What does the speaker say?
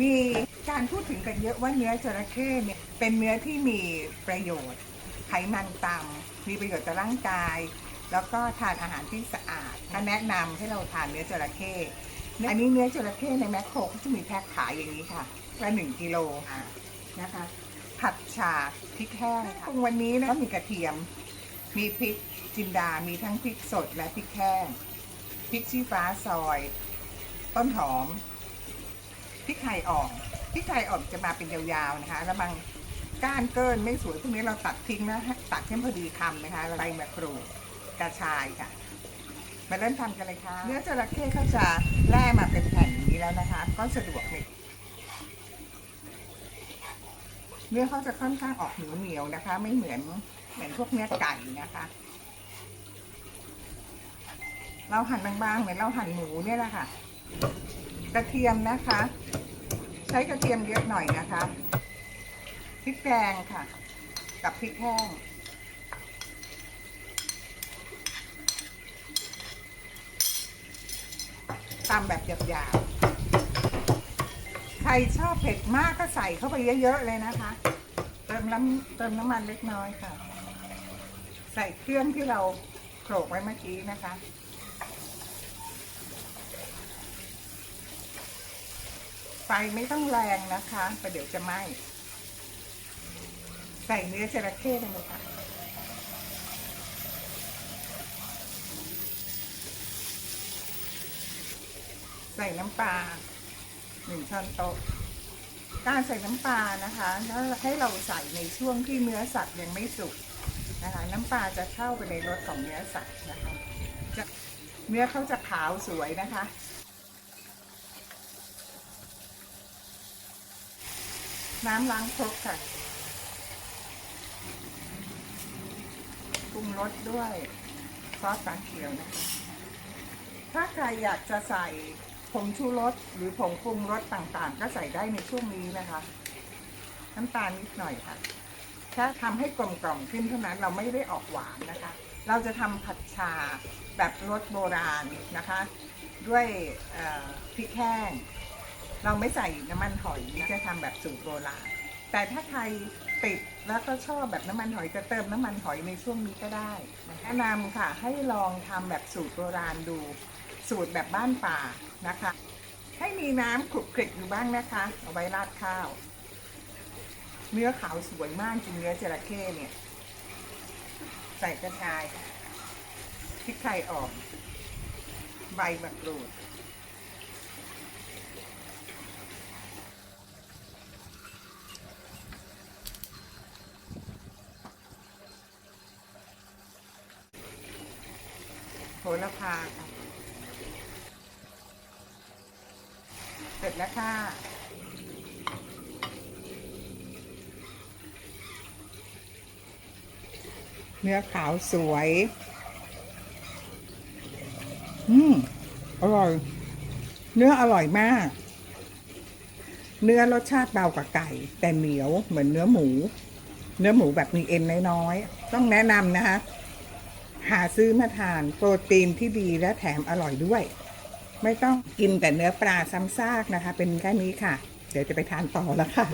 มีการพูดถึงกันเยอะว่าเนื้อจระเข้เนี่ยเป็นเนื้อที่มีประโยชน์ ไขมันต่ำมีประโยชน์ต่อร่างกาย แล้วก็ทานอาหารที่สะอาดก็แนะนำให้เราทานเนื้อจระเข้อันนี้เนื้อจระเข้ในแมคโครก็จะมีแพ็คขายอย่างนี้ค่ะละหนึ่งกิโลอะนะคะผัดฉาพริกแห้งค่ะวันนี้นะก็มีกระเทียม มีพริกจินดา มีทั้งพริกสดและพริกแห้งพริกชี้ฟ้าซอย ต้นหอม พริกไทยอ่อนพริกไทยอ่อนจะมาเป็นยาวๆนะคะแล้วบางก้านเกินไม่สวยพวกนี้เราตัดทิ้งนะตัดให้พอดีคำนะคะใบมะกรูดกระชายค่ะ มาเริ่มทำกันเลยค่ะ เนื้อจระเข้เขาจะแล่มาเป็นแผ่นนี้แล้วนะคะ ก็สะดวกเลยเนื้อเขาจะค่อนข้างออกเหนียวเหนียวๆนะคะ ไม่เหมือนเหมือนพวกเนื้อไก่นะคะ เราหั่นบางๆเหมือนเราหั่นหมูเนี่ยแหละค่ะ กระเทียมนะคะ ใช้กระเทียมเยอะหน่อยนะคะพริกแดงค่ะ กับพริกแห้งตำแบบหยาบๆ ใครชอบเผ็ดมากก็ใส่เข้าไปเยอะๆเลยนะคะ เติมน้ำเติมน้ำมันเล็กน้อยค่ะ ใส่เครื่องที่เราโขลกไว้เมื่อกี้นะคะ ฟไม่ต้องแรงนะคะประเดี๋ยวจะไหม้ใส่เนื้อจระเข้ไปเลยค่ะใส่น้ำปลาหนึ่งช้อนโต๊ะการใส่น้ำปลานะคะแล้วให้เราใส่ในช่วงที่เนื้อสัตว์ยังไม่สุกนะคะน้ำปลาจะเข้าไปในรสของเนื้อสัตว์นะคะจะเนื้อเขาจะขาวสวยนะคะ น้ำล้างครกค่ะปรุงรสด้วยซอสฝาเขียวนะคะ ถ้าใครอยากจะใส่ผงชูรสหรือผงปรุงรสต่างๆ ก็ใส่ได้ในช่วงนี้นะคะ น้ำตาลนิดหน่อยค่ะแค่ทำให้กลมกล่อมขึ้นเท่านั้นเราไม่ได้ออกหวานนะคะ เราจะทำผัดชาแบบรสโบราณนะคะ ด้วยพริกแห้ง เราไม่ใส่น้ำมันหอยจะทำแบบสูตรโบราณแต่ถ้าใครติดแล้วก็ชอบแบบน้ำมันหอยจะเติมน้ำมันหอยในช่วงนี้ก็ได้แนะนำค่ะให้ลองทำแบบสูตรโบราณดู สูตรแบบบ้านป่านะคะ ให้มีน้ำขลุกคลิกอยู่บ้างนะคะ เอาไว้ราดข้าว เนื้อขาวสวยมากจริงเนื้อจระเข้เนี่ย ใส่กระชายพริกไทยอ่อนใบมะกรูด โหระพาค่ะ เสร็จแล้วค่ะเนื้อขาวสวย อืม อร่อย เนื้ออร่อยมาก เนื้อรสชาติเบากว่าไก่ แต่เหนียวเหมือนเนื้อหมู เนื้อหมูแบบมีเอ็นน้อยๆ ต้องแนะนำนะคะ หาซื้อมาทานโปรตีนที่ดีและแถมอร่อยด้วย ไม่ต้องกินแต่เนื้อปลาซ้ำซากนะคะ เป็นแค่นี้ค่ะ เดี๋ยวจะไปทานต่อแล้วค่ะ